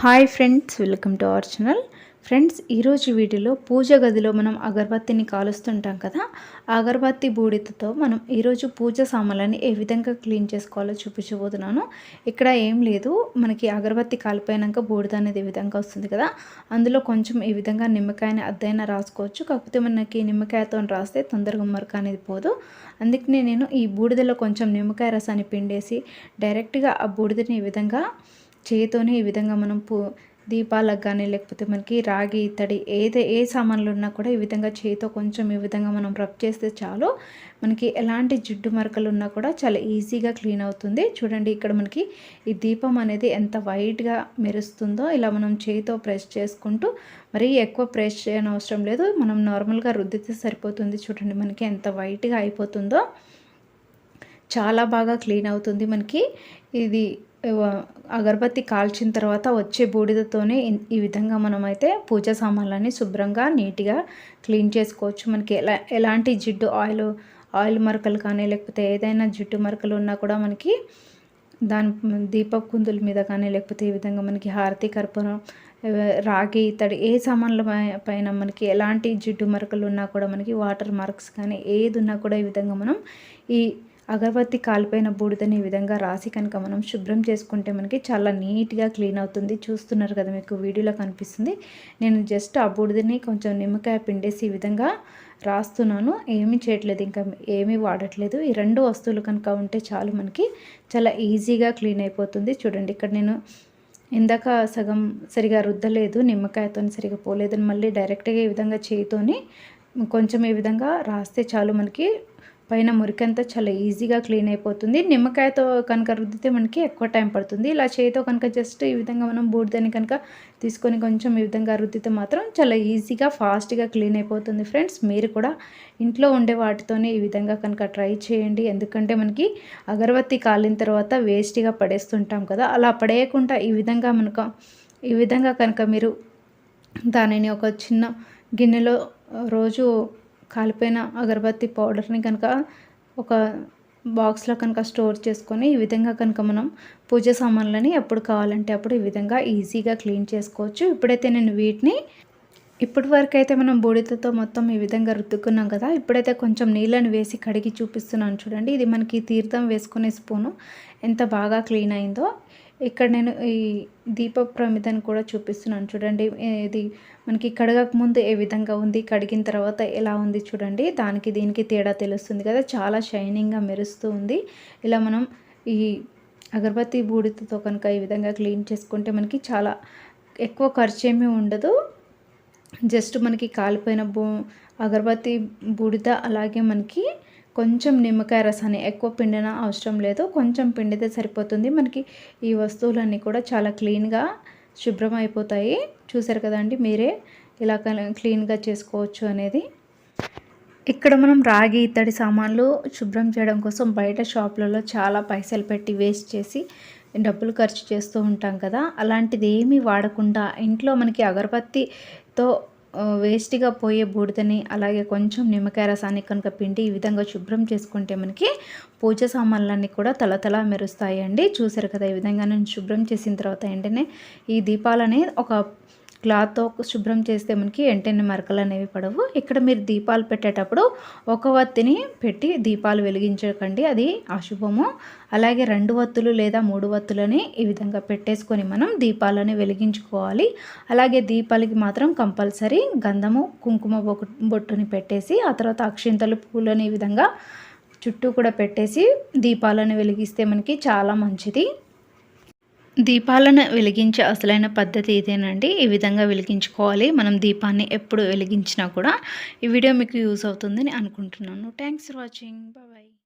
Hi friends welcome to our channel friends ఈరోజు వీడియోలో పూజ గదిలో మనం అగరబత్తిని కాలుస్తుంటాం కదా ఆ అగరబత్తి బూడిదతో మనం ఈరోజు పూజ సామాన్లని ఏ విధంగా క్లీన్ చేసుకోవాలో చూపించబోతున్నాను. ఇక్కడ ఏం లేదు మనకి అగరబత్తి కాలిపోయినాక బూడిద అనేది ఈ విధంగా వస్తుంది కదా అందులో కొంచెం ఈ విధంగా నిమ్మకాయని అద్దైనా రాసుకోవచ్చు కాకపోతే మనకి నిమ్మకాయతో రాస్తే తొందరగా మరక అనేది పోదు. అందుకనే నేను ఈ బూడిదలో కొంచెం నిమ్మకాయ రసాన్ని పిండేసి డైరెక్ట్గా ఆ బూడిదని ఈ విధంగా చేయితోనే ఈ విధంగా మనం పూ దీపాలకు కానీ లేకపోతే మనకి రాగి ఇత్తడి ఏదే ఏ సామాన్లు ఉన్నా కూడా ఈ విధంగా చేయితో కొంచెం ఈ విధంగా మనం రబ్ చేస్తే చాలు. మనకి ఎలాంటి జిడ్డు మరకలు ఉన్నా కూడా చాలా ఈజీగా క్లీన్ అవుతుంది. చూడండి ఇక్కడ మనకి ఈ దీపం అనేది ఎంత వైట్గా మెరుస్తుందో ఇలా మనం చేయితో ప్రెస్ చేసుకుంటూ మరీ ఎక్కువ ప్రెస్ చేయని అవసరం లేదు. మనం నార్మల్గా రుద్దితే సరిపోతుంది. చూడండి మనకి ఎంత వైట్గా అయిపోతుందో. చాలా బాగా క్లీన్ అవుతుంది మనకి. ఇది అగరబత్తి కాల్చిన తర్వాత వచ్చే బూడిదతోనే ఈ విధంగా మనమైతే పూజ సామాన్లని శుభ్రంగా నీట్గా క్లీన్ చేసుకోవచ్చు. మనకి ఎలా ఎలాంటి జిడ్డు ఆయిల్ ఆయిల్ మరకలు కానీ లేకపోతే ఏదైనా జిడ్డు మరకలు ఉన్నా కూడా మనకి దాని దీప కుందుల మీద కానీ లేకపోతే ఈ విధంగా మనకి హారతి కర్పూరం రాగి ఇతడి ఏ సామాన్ల పైన మనకి ఎలాంటి జిడ్డు మరకలు ఉన్నా కూడా మనకి వాటర్ మార్క్స్ కానీ ఏది ఉన్నా కూడా ఈ విధంగా మనం ఈ అగరబత్తి కాలిపోయిన బూడిదని ఈ విధంగా రాసి కనుక మనం శుభ్రం చేసుకుంటే మనకి చాలా నీట్గా క్లీన్ అవుతుంది. చూస్తున్నారు కదా మీకు వీడియోలో కనిపిస్తుంది. నేను జస్ట్ ఆ బూడిదని కొంచెం నిమ్మకాయ పిండేసి ఈ విధంగా రాస్తున్నాను. ఏమీ చేయట్లేదు ఇంకా ఏమీ వాడట్లేదు. ఈ రెండు వస్తువులు కనుక ఉంటే చాలు మనకి చాలా ఈజీగా క్లీన్ అయిపోతుంది. చూడండి ఇక్కడ నేను ఇందాక సగం సరిగా రుద్దలేదు నిమ్మకాయతో సరిగా పోలేదని మళ్ళీ డైరెక్ట్గా ఈ విధంగా చేయితోని కొంచెం ఈ విధంగా రాస్తే చాలు మనకి పైన మురికంతా చాలా ఈజీగా క్లీన్ అయిపోతుంది. నిమ్మకాయతో కనుక రుద్దితే మనకి ఎక్కువ టైం పడుతుంది. ఇలా చేతితో కనుక జస్ట్ ఈ విధంగా మనం బూడిదని కనుక తీసుకొని కొంచెం ఈ విధంగా రుద్దితే మాత్రం చాలా ఈజీగా ఫాస్ట్గా క్లీన్ అయిపోతుంది ఫ్రెండ్స్. మీరు కూడా ఇంట్లో ఉండే వాటితోనే ఈ విధంగా కనుక ట్రై చేయండి. ఎందుకంటే మనకి అగరబత్తి కాలిన తర్వాత వేస్ట్గా పడేస్తుంటాం కదా అలా పడేయకుండా ఈ విధంగా మనకు ఈ విధంగా కనుక మీరు దానిని ఒక చిన్న గిన్నెలో రోజు కాలిపోయిన అగరబత్తి పౌడర్ని కనుక ఒక బాక్స్లో కనుక స్టోర్ చేసుకొని ఈ విధంగా కనుక మనం పూజ సామాన్లని ఎప్పుడు కావాలంటే అప్పుడు ఈ విధంగా ఈజీగా క్లీన్ చేసుకోవచ్చు. ఇప్పుడైతే నేను వీటిని ఇప్పటి వరకు అయితే మనం బూడిదతో మొత్తం ఈ విధంగా రుద్దుకున్నాం కదా ఇప్పుడైతే కొంచెం నీళ్ళని వేసి కడిగి చూపిస్తున్నాను చూడండి. ఇది మనకి తీర్థం వేసుకునే స్పూను. ఎంత బాగా క్లీన్ అయిందో ఇక్కడ నేను ఈ దీప ప్రమిదని కూడా చూపిస్తున్నాను. చూడండి ఇది మనకి కడగక ముందు ఏ విధంగా ఉంది కడిగిన తర్వాత ఎలా ఉంది చూడండి. దానికి దీనికి తేడా తెలుస్తుంది కదా చాలా షైనింగ్గా మెరుస్తూ ఉంది. ఇలా మనం ఈ అగరబత్తి బూడిదతో కనుక ఈ విధంగా క్లీన్ చేసుకుంటే మనకి చాలా ఎక్కువ ఖర్చు ఏమీ ఉండదు. జస్ట్ మనకి కాలిపోయిన బూ అగరబత్తి బూడిద అలాగే మనకి కొంచెం నిమ్మకాయ రసాన్ని ఎక్కువ పిండిన అవసరం లేదు. కొంచెం పిండితే సరిపోతుంది. మనకి ఈ వస్తువులన్నీ కూడా చాలా క్లీన్గా శుభ్రం అయిపోతాయి చూసారు కదండి మీరే? ఇలా క్లీన్గా చేసుకోవచ్చు అనేది. ఇక్కడ మనం రాగి ఇత్తడి సామాన్లు శుభ్రం చేయడం కోసం బయట షాపులలో చాలా పైసలు పెట్టి వేస్ట్ చేసి డబ్బులు ఖర్చు చేస్తూ ఉంటాం కదా. అలాంటిది ఏమీ వాడకుండా ఇంట్లో మనకి అగరబత్తితో వేస్ట్గా పోయే బూడిదని అలాగే కొంచెం నిమ్మకాయ రసాన్ని కనుక పిండి ఈ విధంగా శుభ్రం చేసుకుంటే మనకి పూజ సామాన్లన్నీ కూడా తలతలా మెరుస్తాయండి. చూసారు కదా ఈ విధంగా నేను శుభ్రం చేసిన తర్వాత ఏంటనే ఈ దీపాలని ఒక క్లాత్తో శుభ్రం చేస్తే మనకి వెంటనే మరకలు అనేవి పడవు. ఇక్కడ మీరు దీపాలు పెట్టేటప్పుడు ఒక వత్తిని పెట్టి దీపాలు వెలిగించకండి. అది అశుభము. అలాగే రెండు వత్తులు లేదా మూడు వత్తులని ఈ విధంగా పెట్టేసుకొని మనం దీపాలని వెలిగించుకోవాలి. అలాగే దీపాలకి మాత్రం కంపల్సరీ గంధము కుంకుమ బొట్టుని పెట్టేసి ఆ తర్వాత అక్షింతలు పూలని ఈ విధంగా చుట్టూ కూడా పెట్టేసి దీపాలను వెలిగిస్తే మనకి చాలా మంచిది. దీపాలను వెలిగించే అసలైన పద్ధతి ఇదేనండి ఈ విధంగా వెలిగించుకోవాలి. మనం దీపాన్ని ఎప్పుడు వెలిగించినా కూడా ఈ వీడియో మీకు యూజ్ అవుతుందని అనుకుంటున్నాను. Thanks for watching bye